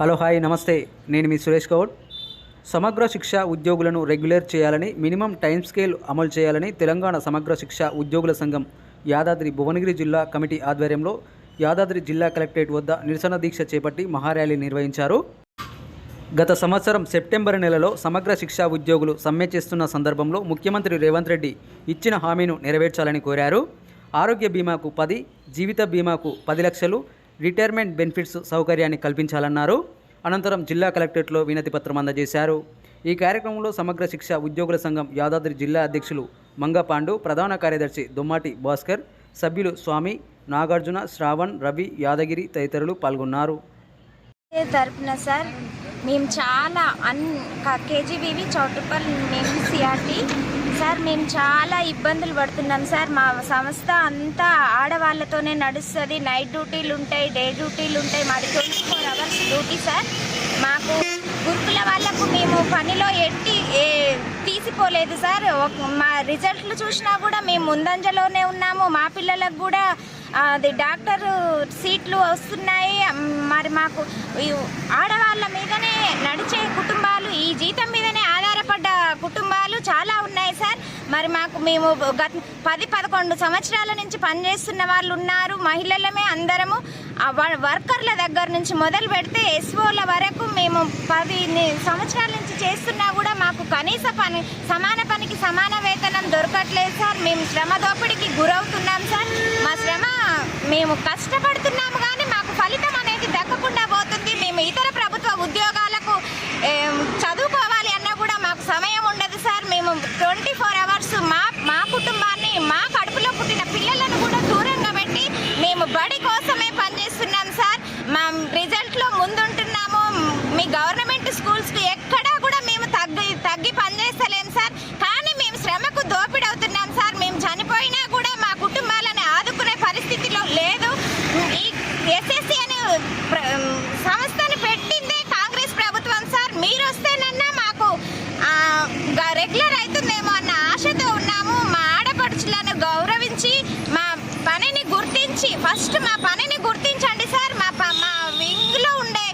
Hello hi నమస్తే. నేను మీ సురేష్ గౌడ్. సమగ్ర శిక్ష ఉద్యోగులను రెగ్యులర్ చేయాలని మినిమం టైం స్కేల్ అమలు చేయాలని తెలంగాణ సమగ్ర శిక్ష ఉద్యోగుల సంఘం యాదాద్రి భువనగిరి జిల్లా కమిటీ ఆధ్వర్యంలో యాదాద్రి జిల్లా కలెక్టరేట్ వద్ద నిరసన దీక్ష చేపట్టి మహార్యాలీ నిర్వహించారు. గత సంవత్సరం సెప్టెంబర్ నెలలో సమగ్ర శిక్షా ఉద్యోగులు సమ్మె చేస్తున్న సందర్భంలో ముఖ్యమంత్రి రేవంత్ రెడ్డి ఇచ్చిన హామీను నెరవేర్చాలని కోరారు. ఆరోగ్య బీమాకు పది జీవిత బీమాకు పది లక్షలు రిటైర్మెంట్ బెనిఫిట్స్ సౌకర్యాన్ని కల్పించాలన్నారు. అనంతరం జిల్లా కలెక్టరేట్లో వినతి పత్రం అందజేశారు. ఈ కార్యక్రమంలో సమగ్ర శిక్ష ఉద్యోగుల సంఘం యాదాద్రి జిల్లా అధ్యక్షులు మంగపాండు ప్రధాన కార్యదర్శి దుమ్మాటి భాస్కర్ సభ్యులు స్వామి నాగార్జున శ్రావణ్ రవి యాదగిరి తదితరులు పాల్గొన్నారు. తరపున సార్? మేము చాలా అన్ కేజీబీవి చౌటుపల్ మేము సిఆర్టీ. సార్ మేము చాలా ఇబ్బందులు పడుతున్నాం సార్. మా సంస్థ అంతా ఆడవాళ్ళతోనే నడుస్తుంది. నైట్ డ్యూటీలు ఉంటాయి డే డ్యూటీలు ఉంటాయి. మాది twenty four hours duty sir. మాకు గురుకుల వాళ్ళకు మేము పనిలో ఎట్టి ఏ తీసిపోలేదు సార్. మా రిజల్ట్లు చూసినా కూడా మేము ముందంజలోనే ఉన్నాము. మా పిల్లలకు కూడా అది డాక్టర్ సీట్లు వస్తున్నాయి. మరి మాకు ఆడవాళ్ళ మీదనే నడిచే కుటుంబాలు ఈ జీతం మీదనే ఆధారపడ్డ కుటుంబాలు చాలా ఉన్నాయి సార్. మరి మాకు మేము గత పది పదకొండు సంవత్సరాల నుంచి పనిచేస్తున్న వాళ్ళు ఉన్నారు. మహిళలమే అందరము. వర్కర్ల దగ్గర నుంచి మొదలు పెడితే ఎస్ఓల వరకు మేము పది సంవత్సరాల నుంచి చేస్తున్నా కూడా మాకు కనీస పని సమాన పనికి సమాన వేతనం దొరకట్లేదు సార్. మేము శ్రమ దోపిడీకి గురవుతున్నాం సార్. మా శ్రమ మేము కష్టపడుతున్నాము కానీ మాకు ఫలితం అనేది దక్కకుండా పోతుంది మేము ఇతర ప్రభుత్వ ఉద్యోగాలకు ఏం, చదువుకోవాలి అన్నా కూడా మాకు సమయం ఉండదు సార్ మేము ట్వంటీ ఫోర్ అవర్స్ మా మా కుటుంబాన్ని మా కడుపులో పుట్టిన పిల్లలను కూడా దూరంగా పెట్టి మేము బడి కోసమే పనిచేస్తున్నాం సార్ మా రిజల్ట్లో ముందుంటున్నాము మీ గవర్నమెంట్ స్కూల్స్కి ఎక్కడా కూడా మేము తగ్గి తగ్గి పనిచేస్తలేం సార్ కానీ మేము శ్రమకు దోపిడవుతున్నాం సార్ మేము చనిపోయినా కూడా మా కుటుంబాలను ఆదుకునే పరిస్థితిలో లేదు ఈ ఎస్ఎస్సి అనే ప్ర- సంస్థను పెట్టిందే కాంగ్రెస్ ప్రభుత్వం సార్. మీరు వస్తేనన్నా మాకు గ- రెగ్యులర్ అవుతుందేమో అన్న ఆశతో ఉన్నాము. మా ఆడపడుచులను గౌరవించి మా పనిని గుర్తించి ఫస్ట్ మా పనిని గుర్తించి సార్ మా ప- మా వింగ్లో ఉండే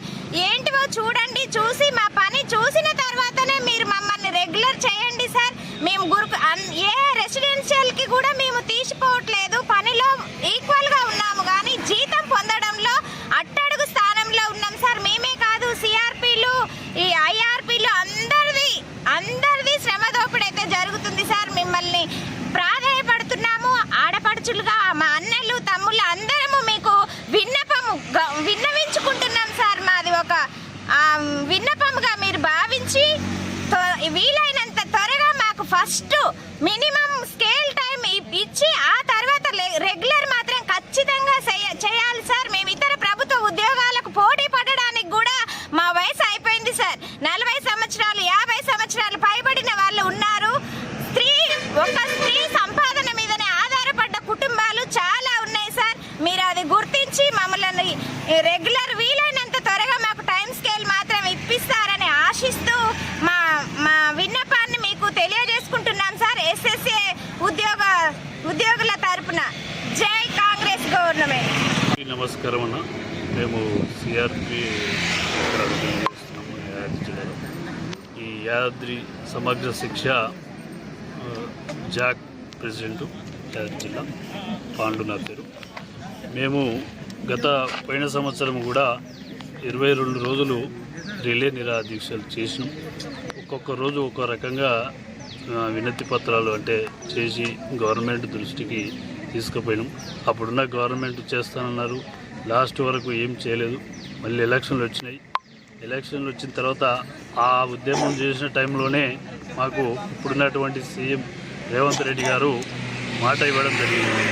ఏంటివో చూడండి చూసి మా పని చూసిన తర్వాతనే మీరు మమ్మల్ని రెగ్యులర్ చేయండి సార్ మేము గురు అన్- ఏ రెసిడెన్షియల్కి కూడా మేము తీసిపోవట్లేదు పనిలో ఈక్వల్గా ఉన్నాము కానీ జీతం పొందడంలో అట్టడుగు స్థానంలో ఉన్నాం సార్ మేమే కాదు సిఆర్పీలు ఈ ఐఆర్పీలు అందరిది అందరిది శ్రమ దోపిడీ అయితే జరుగుతుంది సార్ మిమ్మల్ని ప్రాధాయపడుతున్నాము. ఆడపడుచులుగా మా అన్నలు తమ్ముళ్ళు అందరము మీకు విన్నపము విన్నవించుకుంటున్నాం సార్. మాది ఒక విన్నపముగా మీరు భావించి త్వ- వీలైనంత త్వరగా మాకు ఫస్ట్ మినిమం స్కేల్ టైం ఇచ్చి ఆ తర్వాత లే- రెగ్యులర్ మాత్రం ఖచ్చితంగా చేయ- చేయాలి సార్ మేము ఇతర ప్రభుత్వ ఉద్యోగాలకు పోటీ పడడానికి కూడా మా వయసు అయిపోయింది సార్ నలభై సంవత్సరాలు యాభై సంవత్సరాలు పైబడిన వాళ్ళు ఉన్నారు స్త్రీ ఒక స్త్రీ సంపాదన మీదనే ఆధారపడ్డ కుటుంబాలు చాలా ఉన్నాయి సార్. మీరు అది గుర్తించి మమ్మల్ని రెగ్యులర్ వీలైనంత త్వరగా మాకు టైం స్కేల్ మాత్రం ఇప్పిస్తారని ఆశిస్తూ మా మా విన్నపాన్ని మీకు తెలియజేసుకుంటున్నాం సార్. ఎస్ఎస్ఏ ఉద్యోగ ఉద్యోగుల తరపున జై కాంగ్రెస్ గవర్నమెంట్. నమస్కారం అన్న. మేము సిఆర్పి ఈ యాదాద్రి సమగ్ర శిక్ష జాక్ ప్రెసిడెంట్ యాదాద్రి జిల్లా పాండు నా పేరు. మేము గత పోయిన సంవత్సరం కూడా ఇరవై రెండు రోజులు రిలే నిరాదీక్షలు చేసినాం. ఒక్కొక్క రోజు ఒక రకంగా వినతి పత్రాలు అంటే చేసి గవర్నమెంట్ దృష్టికి తీసుకుపోయినాం. అప్పుడున్న గవర్నమెంట్ చేస్తానన్నారు. లాస్ట్ వరకు ఏం చేయలేదు. మళ్ళీ ఎలక్షన్లు వచ్చినాయి. ఎలక్షన్లు వచ్చిన తర్వాత ఆ ఉద్యమం చేసిన టైంలోనే మాకు ఇప్పుడున్నటువంటి సీఎం రేవంత్ రెడ్డి గారు మాట ఇవ్వడం జరిగింది.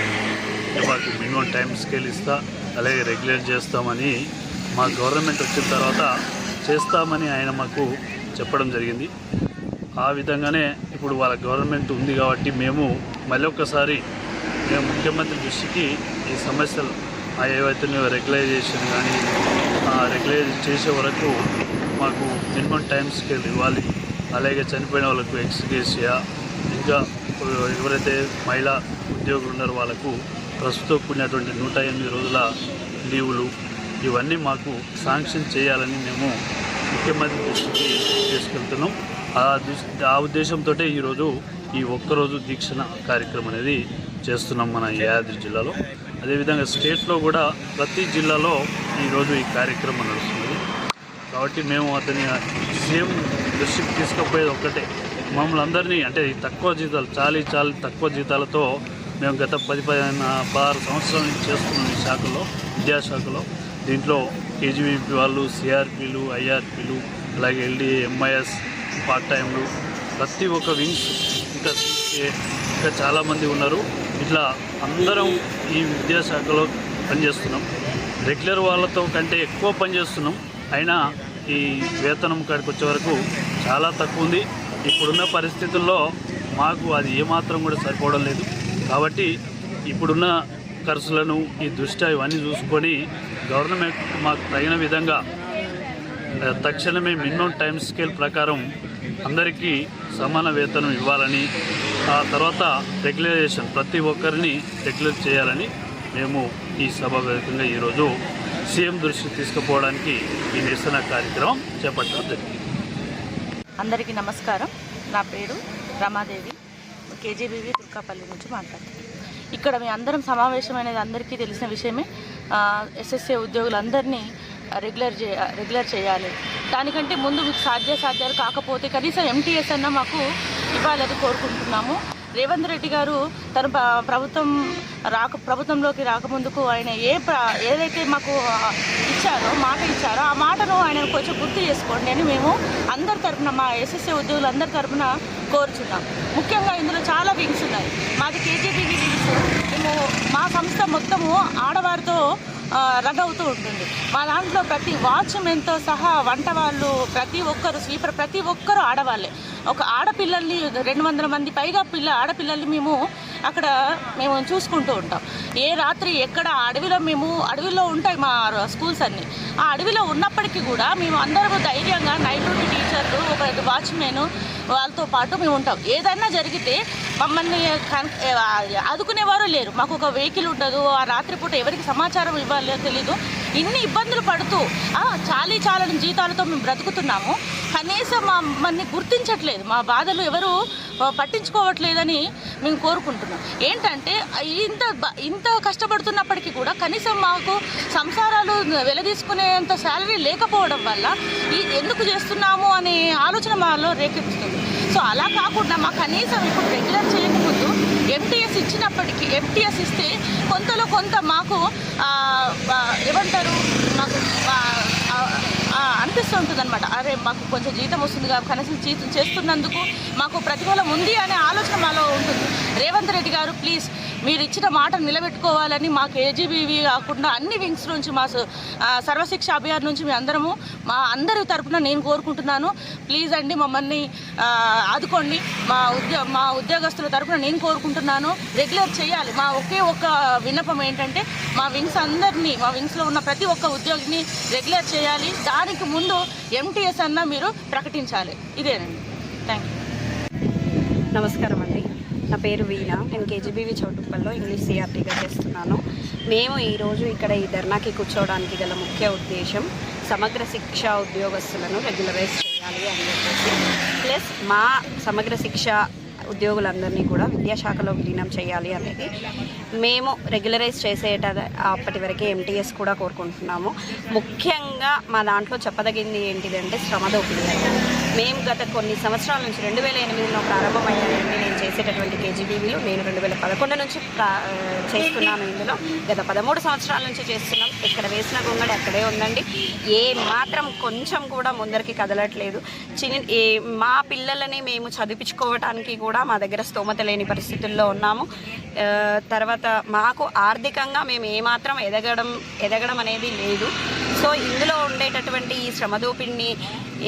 అంటే మాకు మినిమం టైం స్కేల్ ఇస్తా అలాగే రెగ్యులేట్ చేస్తామని మా గవర్నమెంట్ వచ్చిన తర్వాత చేస్తామని ఆయన మాకు చెప్పడం జరిగింది. ఆ విధంగానే ఇప్పుడు వాళ్ళ గవర్నమెంట్ ఉంది కాబట్టి మేము మళ్ళీ ఒక్కసారి మేము ముఖ్యమంత్రి దృష్టికి ఈ సమస్యలు ఆ ఏవైతే రెగ్యులైజేషన్ కానీ రెగ్యులైజ్ చేసే వరకు మాకు మినిమం టైం స్కేల్ ఇవ్వాలి. అలాగే చనిపోయిన వాళ్ళకు ఎక్స్గ్రేషియా ఎవరైతే మహిళా ఉద్యోగులు ఉన్నారో వాళ్ళకు ప్రస్తుతం కూడినటువంటి నూట ఎనిమిది రోజుల లీవులు ఇవన్నీ మాకు శాంక్షన్ చేయాలని మేము ముఖ్యమంత్రి దృష్టికి తీసుకెళ్తున్నాం. ఆ దృష్టి ఆ ఉద్దేశంతో ఈరోజు ఈ ఒక్కరోజు దీక్షణ కార్యక్రమం అనేది చేస్తున్నాం మన యాదాద్రి జిల్లాలో. అదేవిధంగా స్టేట్లో కూడా ప్రతి జిల్లాలో ఈరోజు ఈ కార్యక్రమం నడుస్తుంది కాబట్టి మేము అతని సీఎం దృష్టికి తీసుకుపోయేది ఒక్కటే. మమ్మల్ని అందరినీ అంటే తక్కువ జీతాలు చాలీ చాలి తక్కువ జీతాలతో మేము గత పది పదిహేను పదహారు సంవత్సరాల నుంచి చేస్తున్నాం ఈ శాఖలో విద్యాశాఖలో దీంట్లో కేజీవీపీ వాళ్ళు సిఆర్పీలు ఐఆర్పీలు అలాగే ఎల్డీఏ ఎంఐఎస్ పార్ట్ టైంలు ప్రతి ఒక్క వింగ్స్ ఇంకా ఇంకా చాలామంది ఉన్నారు. ఇట్లా అందరం ఈ విద్యాశాఖలో పనిచేస్తున్నాం. రెగ్యులర్ వాళ్ళతో కంటే ఎక్కువ పనిచేస్తున్నాం. అయినా ఈ వేతనం కాడికి వచ్చే వరకు చాలా తక్కువ ఉంది. ఇప్పుడున్న పరిస్థితుల్లో మాకు అది ఏమాత్రం కూడా సరిపోవడం లేదు. కాబట్టి ఇప్పుడున్న ఖర్చులను ఈ దృష్ట్యా ఇవన్నీ చూసుకొని గవర్నమెంట్ మాకు తగిన విధంగా తక్షణమే మినిమం టైం స్కేల్ ప్రకారం అందరికీ సమాన వేతనం ఇవ్వాలని ఆ తర్వాత రెగ్యులరైజేషన్ ప్రతి ఒక్కరిని రెగ్యులర్ చేయాలని మేము ఈ సభావేతంగా ఈరోజు సీఎం దృష్టికి తీసుకుపోవడానికి ఈ నిరసన కార్యక్రమం చేపట్టడం జరిగింది. అందరికీ నమస్కారం. నా పేరు రమాదేవి. కేజీబీవి తుర్కాపల్లి నుంచి మాట్లాడుతున్నాను. ఇక్కడ మీ అందరం సమావేశమైనది అందరికీ తెలిసిన విషయమే. ఎస్ఎస్ఏ ఉద్యోగులందరినీ రెగ్యులర్ చే రెగ్యులర్ చేయాలి. దానికంటే ముందు మీకు సాధ్య సాధ్యాలు కాకపోతే కనీసం ఎంటీఎస్ అన్న మాకు ఇవ్వాలని కోరుకుంటున్నాము. రేవంత్ రెడ్డి గారు తన ప్రభుత్వం రాక ప్రభుత్వంలోకి రాకముందుకు ఆయన ఏ ఏదైతే మాకు ఇచ్చారో మాట ఇచ్చారో ఆ మాటను ఆయన కొంచెం గుర్తు చేసుకోండి. అని మేము అందరి తరఫున మా ఎస్ఎస్ఏ ఉద్యోగులు అందరి తరఫున కోరుచున్నాం. ముఖ్యంగా ఇందులో చాలా వింగ్స్ ఉన్నాయి. మాది కేజీబీవీ వింగ్స్. మేము మా సంస్థ మొత్తము ఆడవారితో రన్ అవుతూ ఉంటుంది. మా దాంట్లో ప్రతి వాచ్మెన్తో సహా వంట వాళ్ళు ప్రతి ఒక్కరు స్లీపర్ ప్రతి ఒక్కరు ఆడవాళ్ళే. ఒక ఆడపిల్లల్ని రెండు వందల మంది పైగా పిల్ల ఆడపిల్లల్ని మేము అక్కడ మేము చూసుకుంటూ ఉంటాం. ఏ రాత్రి ఎక్కడ అడవిలో మేము అడవిలో ఉంటాయి మా స్కూల్స్ అన్నీ. ఆ అడవిలో ఉన్నప్పటికీ కూడా మేము అందరము ధైర్యంగా నైట్ డ్యూటీ టీచర్లు ఒక వాచ్మెన్ వాళ్ళతో పాటు మేము ఉంటాం. ఏదైనా జరిగితే మమ్మల్ని కన్ ఆదుకునేవారు లేరు. మాకు ఒక వెహికల్ ఉండదు. ఆ రాత్రిపూట ఎవరికి సమాచారం ఇవ్వాలో తెలీదు. ఇన్ని ఇబ్బందులు పడుతూ చాలీ చాలని జీతాలతో మేము బ్రతుకుతున్నాము. కనీసం మా మమ్మల్ని గుర్తించట్లేదు. మా బాధలు ఎవరు పట్టించుకోవట్లేదని మేము కోరుకుంటున్నాం. ఏంటంటే ఇంత ఇంత కష్టపడుతున్నప్పటికీ కూడా కనీసం మాకు సంసారాలు వెలదీసుకునేంత శాలరీ లేకపోవడం వల్ల ఎందుకు చేస్తున్నాము అనే ఆలోచన మాలో రేకెత్తుతుంది. సో అలా కాకుండా మా కనీసం ఇప్పుడు రెగ్యులర్ చేయకముందు ఎంటీఎస్ ఇచ్చినప్పటికీ ఎంటీఎస్ ఇస్తే కొంతలో కొంత మాకు ఏమంటారు? మాకు అనిపిస్తూ ఉంటుంది అనమాట అరే మాకు కొంచెం జీతం వస్తుంది కాబట్టి కనీసం జీతం చేస్తున్నందుకు మాకు ప్రతిఫలం ఉంది అనే ఆలోచన మాలో ఉంటుంది. రేవంత్ రెడ్డి గారు ప్లీజ్ మీరు ఇచ్చిన మాట నిలబెట్టుకోవాలని మా కేజీబీవి కాకుండా అన్ని వింగ్స్ నుంచి మా స- సర్వశిక్ష అభియాన్ నుంచి మీ అందరము మా అందరి తరఫున నేను కోరుకుంటున్నాను. ప్లీజ్ అండి మమ్మల్ని ఆదుకోండి. మా ఉద్యో మా ఉద్యోగస్తుల తరపున నేను కోరుకుంటున్నాను. రెగ్యులర్ చేయాలి. మా ఒకే ఒక్క విన్నపం ఏంటంటే మా వింగ్స్ అందరినీ మా వింగ్స్లో ఉన్న ప్రతి ఒక్క ఉద్యోగిని రెగ్యులర్ చేయాలి. దానికి ముందు ఎంటీఎస్ అన్న మీరు ప్రకటించాలి. ఇదేనండి. థ్యాంక్ యూ నమస్కారం అండి. నా పేరు వీణ. నేను కేజీబీవి చౌటుప్పల్లో ఇంగ్లీష్ సిఆర్టీగా చేస్తున్నాను. మేము ఈరోజు ఇక్కడ ఈ ధర్నాకి కూర్చోవడానికి గల ముఖ్య ఉద్దేశం సమగ్ర శిక్షా ఉద్యోగస్తులను రెగ్యులరైజ్ చేయాలి అని చెప్పేసి ప్లస్ మా సమగ్ర శిక్ష ఉద్యోగులందరినీ కూడా విద్యాశాఖలో విలీనం చేయాలి అనేది మేము రెగ్యులరైజ్ చేసేట అప్పటి వరకే ఎంటీఎస్ కూడా కోరుకుంటున్నాము. ముఖ్యంగా మా దాంట్లో చెప్పదగింది ఏంటిదంటే శ్రమ దోపిడీ. మేము గత కొన్ని సంవత్సరాల నుంచి రెండు వేల ఎనిమిదిలో ప్రారంభమయ్యాయండి చేసేటటువంటి కేజీబీవీలు నేను రెండు వేల పదకొండు నుంచి చేస్తున్నాను ఇందులో. గత పదమూడు సంవత్సరాల నుంచి చేస్తున్నాం. ఇక్కడ వేసిన గొంగడి అక్కడే ఉందండి. ఏ మాత్రం కొంచెం కూడా ముందరికి కదలట్లేదు. చిన్న మా పిల్లలని మేము చదివించుకోవటానికి కూడా మా దగ్గర స్తోమత లేని పరిస్థితుల్లో ఉన్నాము. తర్వాత మాకు ఆర్థికంగా మేము ఏమాత్రం ఎదగడం ఎదగడం అనేది లేదు. సో ఇందులో ఉండేటటువంటి ఈ శ్రమదోపిడిని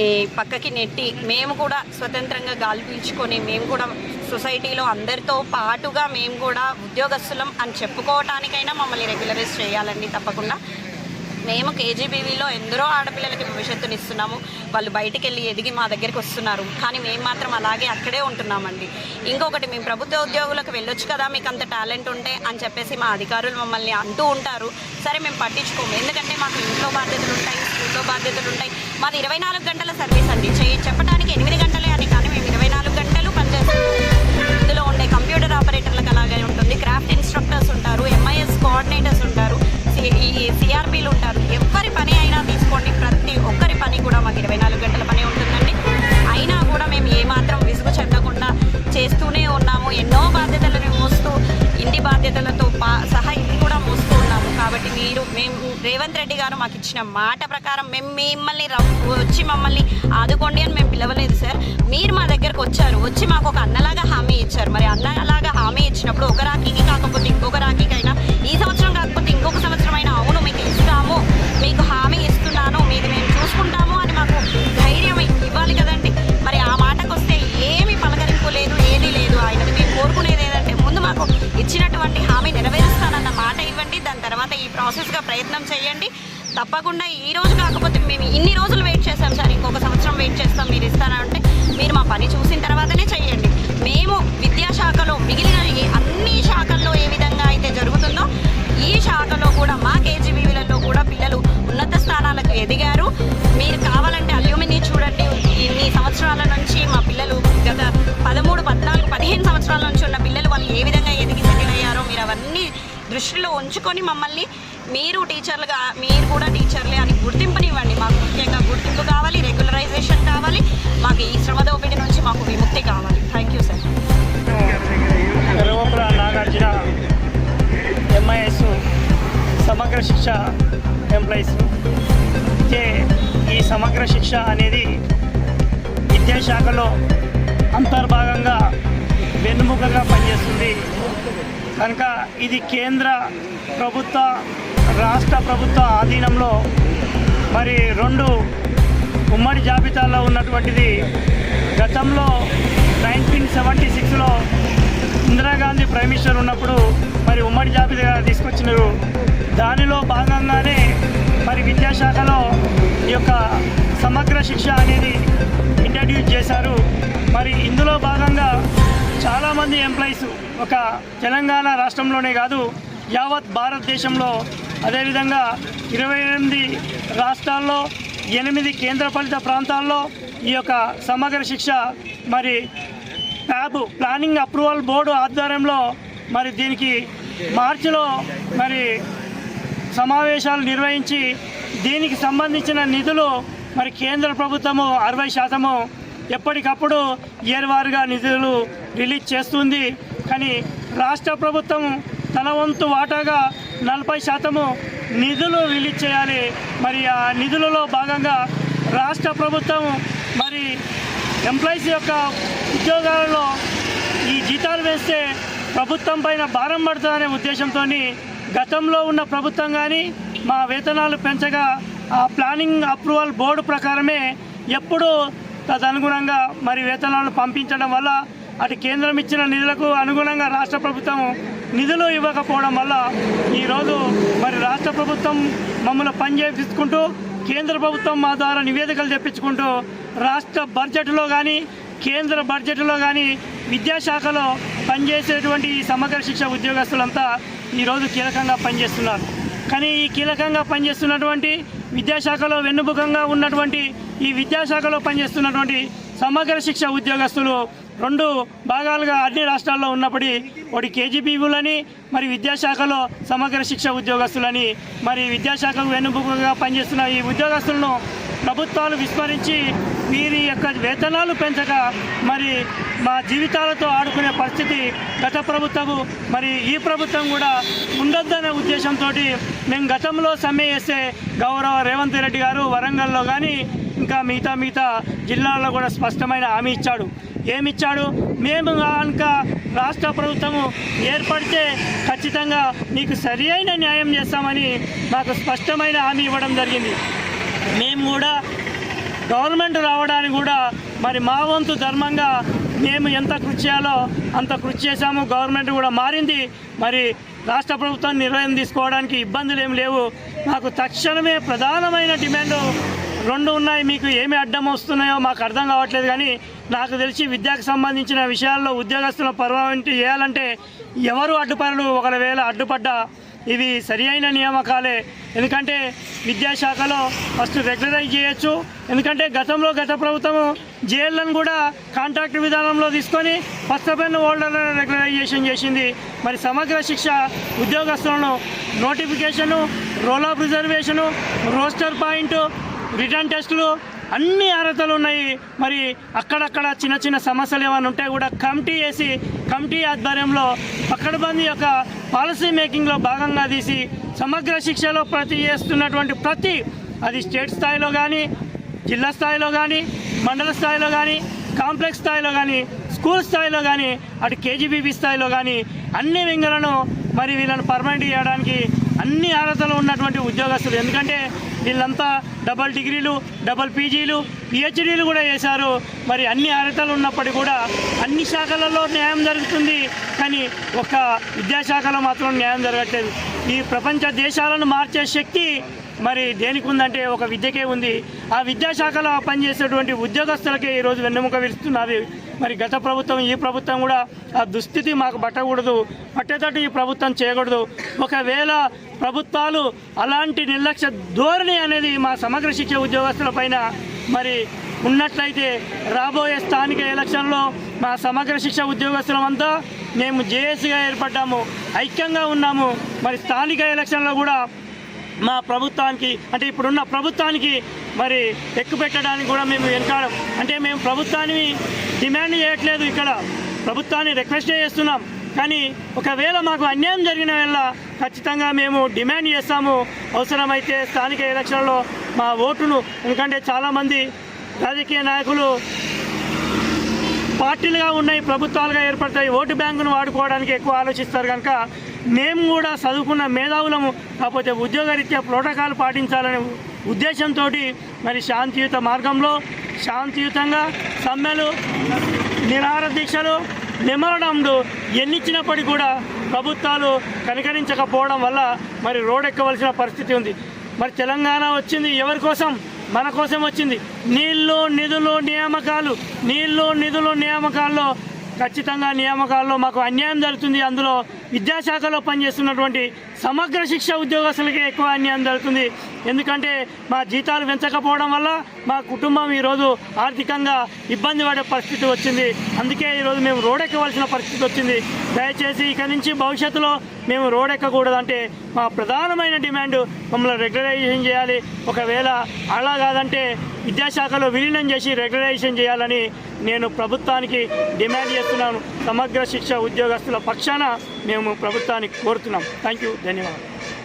ఈ పక్కకి నెట్టి మేము కూడా స్వతంత్రంగా గాలి పీల్చుకొని మేము కూడా సొసైటీలో అందరితో పాటుగా మేము కూడా ఉద్యోగస్తులం అని చెప్పుకోవటానికైనా మమ్మల్ని రెగ్యులరైజ్ చేయాలండి తప్పకుండా. మేము కేజీబీవీలో ఎందరో ఆడపిల్లలకి భవిష్యత్తుని ఇస్తున్నాము. వాళ్ళు బయటికి వెళ్ళి ఎదిగి మా దగ్గరికి వస్తున్నారు. కానీ మేము మాత్రం అలాగే అక్కడే ఉంటున్నామండి. ఇంకొకటి మేము ప్రభుత్వ ఉద్యోగులకు వెళ్ళొచ్చు కదా మీకు అంత టాలెంట్ ఉంటే అని చెప్పేసి మా అధికారులు మమ్మల్ని అంటూ ఉంటారు. సరే మేము పట్టించుకోము. ఎందుకంటే మాకు ఇంట్లో బాధ్యతలు ఉంటాయి స్కూల్లో బాధ్యతలు ఉంటాయి. మాది ఇరవై నాలుగు గంటల సర్వీస్ అండి. చెప్పడానికి ఎనిమిది గంటల దృష్టిలో ఉంచుకొని మమ్మల్ని మీరు టీచర్లుగా మీరు కూడా టీచర్లే అని గుర్తింపునివ్వండి. మాకు ముఖ్యంగా గుర్తింపు కావాలి రెగ్యులరైజేషన్ కావాలి. మాకు ఈ శ్రమ దోపిడీ నుంచి మాకు విముక్తి కావాలి. Thank you sir Nagarjuna MIS Samagra Shiksha employees అయితే ఈ సమగ్ర శిక్ష అనేది విద్యాశాఖలో అంతర్భాగంగా వెన్నుముకగా పనిచేస్తుంది. కనుక ఇది కేంద్ర ప్రభుత్వ రాష్ట్ర ప్రభుత్వ ఆధీనంలో మరి రెండు ఉమ్మడి జాబితాలో ఉన్నటువంటిది. గతంలో నైన్టీన్ సెవెంటీ సిక్స్లో ఇందిరాగాంధీ ప్రైమ్ మినిస్టర్ ఉన్నప్పుడు మరి ఉమ్మడి జాబితా తీసుకొచ్చినారు. దానిలో భాగంగానే మరి విద్యాశాఖలో ఈ యొక్క సమగ్ర శిక్ష అనేది ఇంట్రడ్యూస్ చేశారు. మరి ఇందులో భాగంగా చాలామంది ఎంప్లాయీస్ ఒక తెలంగాణ రాష్ట్రంలోనే కాదు యావత్ భారతదేశంలో అదేవిధంగా ఇరవై ఎనిమిది రాష్ట్రాల్లో ఎనిమిది కేంద్రపాలిత ప్రాంతాల్లో ఈ యొక్క సమగ్ర శిక్ష మరి ట్యాబ్ ప్లానింగ్ అప్రూవల్ బోర్డు ఆధ్వర్యంలో మరి దీనికి మార్చిలో మరి సమావేశాలు నిర్వహించి దీనికి సంబంధించిన నిధులు మరి కేంద్ర ప్రభుత్వము అరవై శాతము ఎప్పటికప్పుడు ఏర్వారుగా నిధులు రిలీజ్ చేస్తుంది. కానీ రాష్ట్ర ప్రభుత్వం తన వంతు వాటాగా నలభై శాతము నిధులు రిలీజ్ చేయాలి. మరి ఆ నిధులలో భాగంగా రాష్ట్ర ప్రభుత్వం మరి ఎంప్లాయీస్ యొక్క ఉద్యోగాలలో ఈ జీతాలు వేస్తే ప్రభుత్వం పైన భారం పడుతుందనే ఉద్దేశంతో గతంలో ఉన్న ప్రభుత్వం కానీ మా వేతనాలు పెంచగా ఆ ప్లానింగ్ అప్రూవల్ బోర్డు ప్రకారమే ఎప్పుడూ తదనుగుణంగా మరి వేతనాలను పంపించడం వల్ల అటు కేంద్రం ఇచ్చిన నిధులకు అనుగుణంగా రాష్ట్ర ప్రభుత్వం నిధులు ఇవ్వకపోవడం వల్ల ఈరోజు మరి రాష్ట్ర ప్రభుత్వం మమ్మల్ని పనిచేపించుకుంటూ కేంద్ర ప్రభుత్వం మా ద్వారా నివేదికలు తెప్పించుకుంటూ రాష్ట్ర బడ్జెట్లో కానీ కేంద్ర బడ్జెట్లో కానీ విద్యాశాఖలో పనిచేసేటువంటి ఈ సమగ్ర శిక్ష ఉద్యోగస్తులంతా ఈరోజు కీలకంగా పనిచేస్తున్నారు. కానీ ఈ కీలకంగా పనిచేస్తున్నటువంటి విద్యాశాఖలో వెన్నుముఖంగా ఉన్నటువంటి ఈ విద్యాశాఖలో పనిచేస్తున్నటువంటి సమగ్ర శిక్ష ఉద్యోగస్తులు రెండు భాగాలుగా అన్ని రాష్ట్రాల్లో ఉన్నప్పటి ఒకటి కేజీబీవులని మరి విద్యాశాఖలో సమగ్ర శిక్ష ఉద్యోగస్తులని మరి విద్యాశాఖకు వెన్నుముఖంగా పనిచేస్తున్న ఈ ఉద్యోగస్తులను ప్రభుత్వాలు విస్మరించి వీరి యొక్క వేతనాలు పెంచక మరి మా జీవితాలతో ఆడుకునే పరిస్థితి గత ప్రభుత్వము మరి ఈ ప్రభుత్వం కూడా ఉండొద్దనే ఉద్దేశంతో మేము గతంలో సమ్మె చేస్తే గౌరవ రేవంత్ రెడ్డి గారు వరంగల్లో కానీ ఇంకా మిగతా మిగతా జిల్లాల్లో కూడా స్పష్టమైన హామీ ఇచ్చాడు. ఏమిచ్చాడు? మేము కనుక రాష్ట్ర ప్రభుత్వము ఏర్పడితే ఖచ్చితంగా మీకు సరి అయిన న్యాయం చేస్తామని మాకు స్పష్టమైన హామీ ఇవ్వడం జరిగింది. మేము కూడా గవర్నమెంట్ రావడానికి కూడా మరి మా వంతు ధర్మంగా మేము ఎంత కృషి చేయాలో అంత కృషి చేశాము. గవర్నమెంట్ కూడా మారింది. మరి రాష్ట్ర ప్రభుత్వం నిర్ణయం తీసుకోవడానికి ఇబ్బందులు ఏమి లేవు. మాకు తక్షణమే ప్రధానమైన డిమాండ్ రెండు ఉన్నాయి మీకు ఏమి అడ్డం వస్తున్నాయో మాకు అర్థం కావట్లేదు కానీ నాకు తెలిసి విద్యకు సంబంధించిన విషయాల్లో ఉద్యోగస్తుల పర్వాలంటే చేయాలంటే ఎవరు అడ్డుపడరు. ఒకవేళ అడ్డుపడ్డ ఇవి సరి అయిన నియామకాలే. ఎందుకంటే విద్యాశాఖలో ఫస్ట్ రెగ్యులరైజ్ చేయొచ్చు. ఎందుకంటే గతంలో గత ప్రభుత్వం జేఎల్ఎన్ కూడా కాంట్రాక్ట్ విధానంలో తీసుకొని ఫస్ట్ పెన్ హోల్డర్లను రెగ్యులరైజేషన్ చేసింది. మరి Samagra Shiksha ఉద్యోగస్తులను notification role of reservation roster point written టెస్టులు అన్ని అర్హతలు ఉన్నాయి. మరి అక్కడక్కడ చిన్న చిన్న సమస్యలు ఏమైనా ఉంటే కూడా కమిటీ వేసి కమిటీ ఆధ్వర్యంలో పక్కడబంది యొక్క పాలసీ మేకింగ్లో భాగంగా తీసి సమగ్ర శిక్షలో ప్రతి చేస్తున్నటువంటి ప్రతి అది స్టేట్ స్థాయిలో కానీ జిల్లా స్థాయిలో కానీ మండల స్థాయిలో కానీ కాంప్లెక్స్ స్థాయిలో కానీ స్కూల్ స్థాయిలో కానీ అటు కేజీబీబీ స్థాయిలో కానీ అన్ని వింగులను మరి వీళ్ళను పర్మనెంట్ చేయడానికి అన్ని అర్హతలు ఉన్నటువంటి ఉద్యోగస్తులు. ఎందుకంటే వీళ్ళంతా డబల్ డిగ్రీలు డబల్ పీజీలు పిహెచ్డీలు కూడా చేశారు. మరి అన్ని అర్హతలు ఉన్నప్పటికీ కూడా అన్ని శాఖలలో న్యాయం జరుగుతుంది. కానీ ఒక విద్యాశాఖలో మాత్రం న్యాయం జరగట్లేదు. ఈ ప్రపంచ దేశాలను మార్చే శక్తి మరి దేనికి ఉందంటే ఒక విద్యకే ఉంది. ఆ విద్యాశాఖలో పనిచేసేటువంటి ఉద్యోగస్తులకే ఈరోజు వెన్నెముక విరుస్తున్నది. మరి గత ప్రభుత్వం ఈ ప్రభుత్వం కూడా ఆ దుస్థితి మాకు పట్టకూడదు. పట్టేటట్టు ఈ ప్రభుత్వం చేయకూడదు. ఒకవేళ ప్రభుత్వాలు అలాంటి నిర్లక్ష్య ధోరణి అనేది మా సమగ్ర శిక్ష ఉద్యోగస్తుల పైన మరి ఉన్నట్లయితే రాబోయే స్థానిక ఎలక్షన్లో మా సమగ్ర శిక్ష ఉద్యోగస్తులమంతా మేము జేఏసీగా ఏర్పడ్డాము. ఐక్యంగా ఉన్నాము. మరి స్థానిక ఎలక్షన్లో కూడా మా ప్రభుత్వానికి అంటే ఇప్పుడున్న ప్రభుత్వానికి మరి ఎక్కుపెట్టడానికి కూడా మేము వెనకాడం అంటే మేము ప్రభుత్వాన్ని డిమాండ్ చేయట్లేదు ఇక్కడ. ప్రభుత్వాన్ని రిక్వెస్ట్ చేస్తున్నాం. కానీ ఒకవేళ మాకు అన్యాయం జరిగిన వేళ ఖచ్చితంగా మేము డిమాండ్ చేస్తాము. అవసరమైతే స్థానిక ఎలక్షన్లో మా ఓటును ఎందుకంటే చాలామంది రాజకీయ నాయకులు పార్టీలుగా ఉన్నాయి ప్రభుత్వాలుగా ఏర్పడతాయి ఓటు బ్యాంకును వాడుకోవడానికి ఎక్కువ ఆలోచిస్తారు కనుక మేము కూడా చదువుకున్న మేధావులము కాకపోతే ఉద్యోగరీత్యా ప్రోటోకాల్ పాటించాలనే ఉద్దేశంతో మరి శాంతియుత మార్గంలో శాంతియుతంగా సమ్మెలు నిరాహార దీక్షలు మెమరడంలు ఎన్నిచ్చినప్పటికీ కూడా ప్రభుత్వాలు కనికరించకపోవడం వల్ల మరి రోడ్ ఎక్కవలసిన పరిస్థితి ఉంది. మరి తెలంగాణ వచ్చింది ఎవరి కోసం? మన కోసం వచ్చింది. నీళ్ళు నిధులు నియామకాలు నీళ్ళు నిధులు నియామకాల్లో ఖచ్చితంగా నియామకాల్లో మాకు అన్యాయం జరుగుతుంది. అందులో విద్యాశాఖలో పనిచేస్తున్నటువంటి సమగ్ర శిక్ష ఉద్యోగస్తులకే ఎక్కువ అన్యాయం జరుగుతుంది. ఎందుకంటే మా జీతాలు పెంచకపోవడం వల్ల మా కుటుంబం ఈరోజు ఆర్థికంగా ఇబ్బంది పడే పరిస్థితి వచ్చింది. అందుకే ఈరోజు మేము రోడెక్కవలసిన పరిస్థితి వచ్చింది. దయచేసి ఇక నుంచి భవిష్యత్తులో మేము రోడ్ అంటే మా ప్రధానమైన డిమాండ్ మమ్మల్ని రెగ్యులరైజేషన్ చేయాలి. ఒకవేళ అలా కాదంటే విద్యాశాఖలో విలీనం చేసి రెగ్యులరైజేషన్ చేయాలని నేను ప్రభుత్వానికి డిమాండ్ చేస్తున్నాను. సమగ్ర శిక్ష ఉద్యోగస్తుల పక్షాన మేము ప్రభుత్వానికి కోరుతున్నాం. థ్యాంక్ యూ ధన్యవాదాలు.